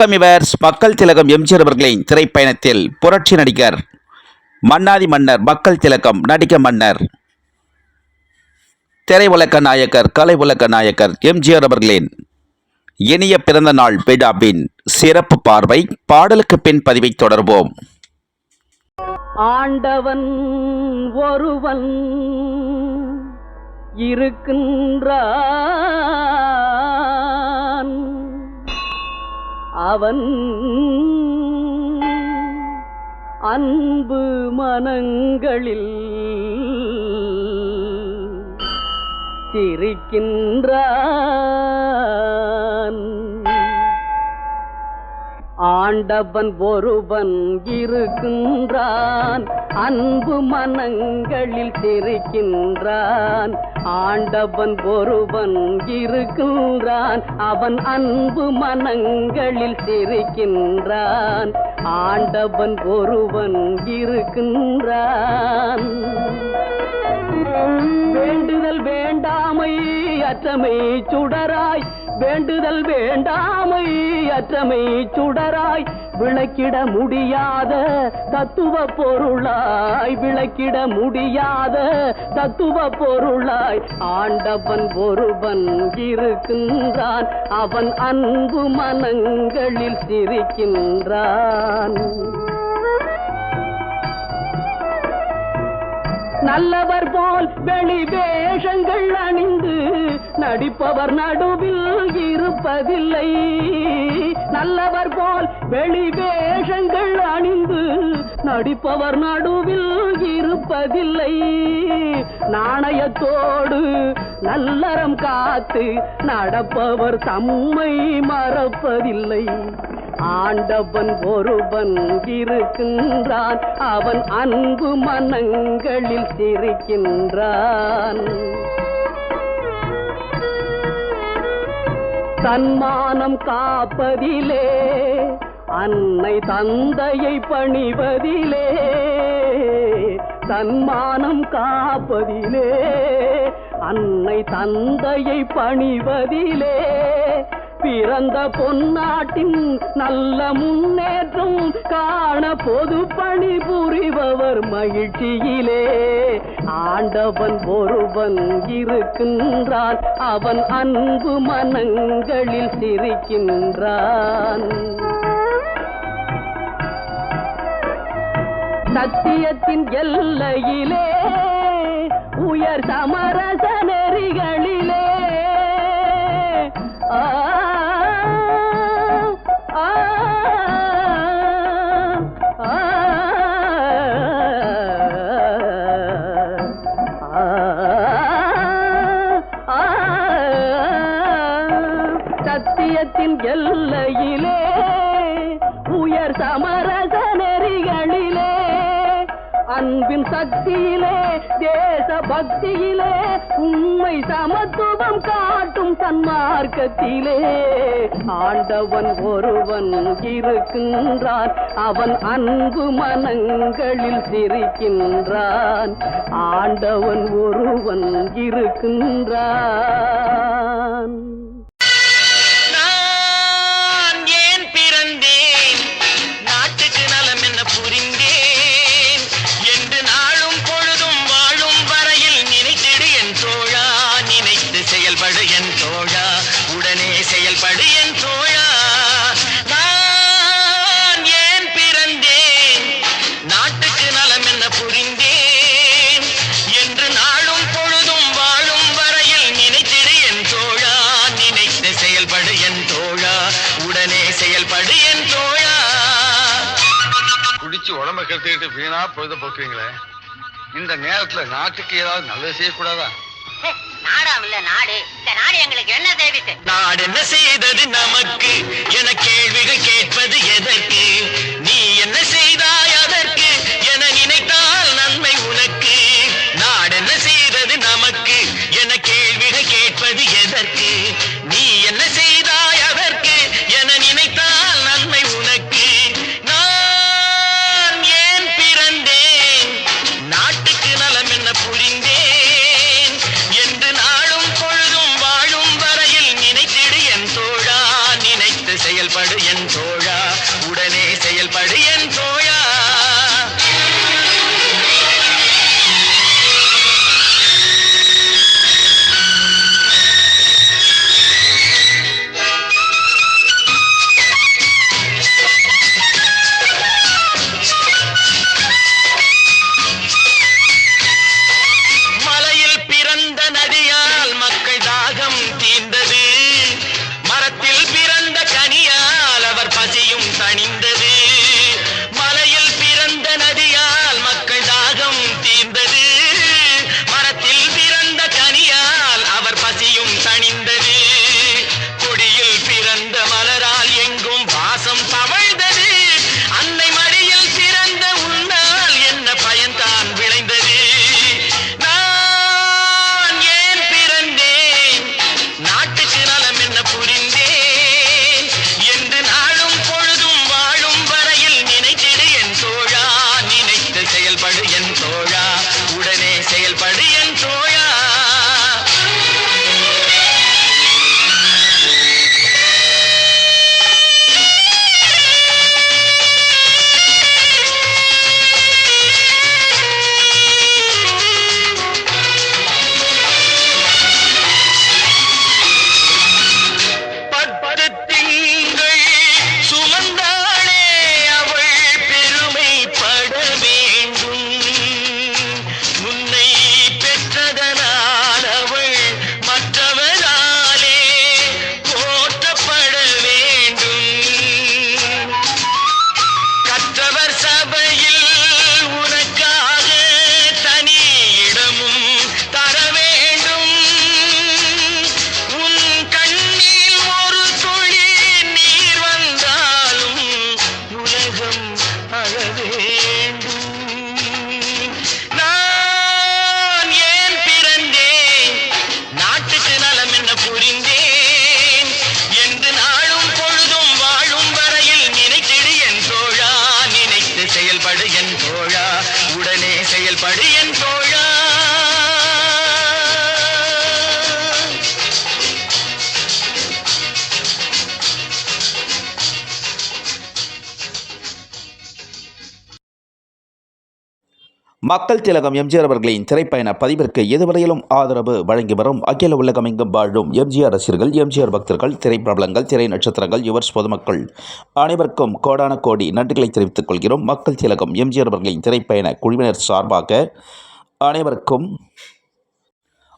தமிழர்ஸ் மக்கள் திலகம் எம்ஜிஆர் அவர்களின் திரைப்பயணத்தில் புரட்சி நடிகர் மன்னாதி மன்னர் மக்கள் திலகம் நடிக மன்னர் திரையுலக நாயகர் கலை உலக நாயகர் எம்ஜிஆர் அவர்களின் இனிய பிறந்த நாள் விழாவின் சிறப்பு பார்வை பாடலுக்கு பின் பதிவை தொடர்வோம். ஆண்டவன் ஒருவன் இருக்கின்றான் அவன் அன்பு மனங்களில் சிரிக்கின்றான். ஆண்டவன் ஒருவன் இருக்கின்றான். அன்பு மனங்களில் சிரிக்கின்றான் ஆண்டவன் ஒருவன் இருக்கின்றான். அவன் அன்பு மனங்களில் சிரிக்கின்றான் ஆண்டவன் ஒருவன் இருக்கின்றான். வேண்டுதல் வேண்டாமை அற்றமை சுடராய். வேண்டுதல் வேண்டாமை அற்றமை சுடராய். விளக்கிட முடியாத தத்துவ பொருளாய். விளக்கிட முடியாத தத்துவ பொருளாய். ஆண்டவன் ஒருவன் இருக்கின்றான். அவன் அன்பு மனங்களில் சிரிக்கின்றான். நல்லவர் போல் வெளி வேஷங்கள் அணிந்து நடிப்பவர் நடுவில் இருப்பதில்லை. நல்லவர் போல் வெளி வேஷங்கள் அணிந்து நடிப்பவர் நடுவில் இருப்பதில்லை. நாணயத்தோடு நல்லறம் காத்து நடப்பவர் தம்மை மறப்பதில்லை. ஆண்டவன் ஒருவன் இருக்கின்றான். அவன் அன்பு மனங்களில் சிரிக்கின்றான். தன்மானம் காப்பதிலே அன்னை தந்தையை பணிவதிலே தன்மானம் காப்பதிலே அன்னை தந்தையை பணிவதிலே பிறந்த பொன்னாட்டின் நல்ல முன்னேற்றம் காண பொது பணி புரிபவர் மகிழ்ச்சியிலே. ஆண்டவன் ஒருவன் இருக்கின்றான் அவன் அன்பு மனங்களில் சிரிக்கின்றான். சத்தியத்தின் எல்லையிலே உயர் சம பக்தியிலே தேச பக்தியிலே உண்மை சமத்துவம் காட்டும் சன்மார்க்கத்திலே. ஆண்டவன் ஒருவன் இருக்கின்றான் அவன் அன்பு மனங்களில் சிரிக்கின்றான். ஆண்டவன் ஒருவன் இருக்கின்றான். உடம்ப கெடுத்துக்கிட்டு வீணா பொழுத போக்குறீங்களே? இந்த நேரத்துல நாட்டுக்கு ஏதாவது நல்லது செய்யக்கூடாதா? நாடாம் இல்ல நாடு. இந்த நாடு எங்களுக்கு என்ன தேவிட்டு நாடு என்ன செய்தது நமக்கு? என கேள்விகள் கேட்பது எதற்கு? மக்கள் திலகம் எம்ஜிஆர் அவர்களின் திரைப்பயண பதிவிற்கு எதுவரையிலும் ஆதரவு வழங்கி வரும் அகில உலகமெங்கும் வாழும் எம்ஜிஆர் ரசிகர்கள் எம்ஜிஆர் பக்தர்கள் திரைப்பிரபலங்கள் திரை நட்சத்திரங்கள் யுவர்ஸ் பொதுமக்கள் அனைவருக்கும் கோடான கோடி நன்றிகளை தெரிவித்துக் கொள்கிறோம். மக்கள் திலகம் எம்ஜிஆர் அவர்களின் திரைப்பயண குழுவினர் சார்பாக அனைவருக்கும்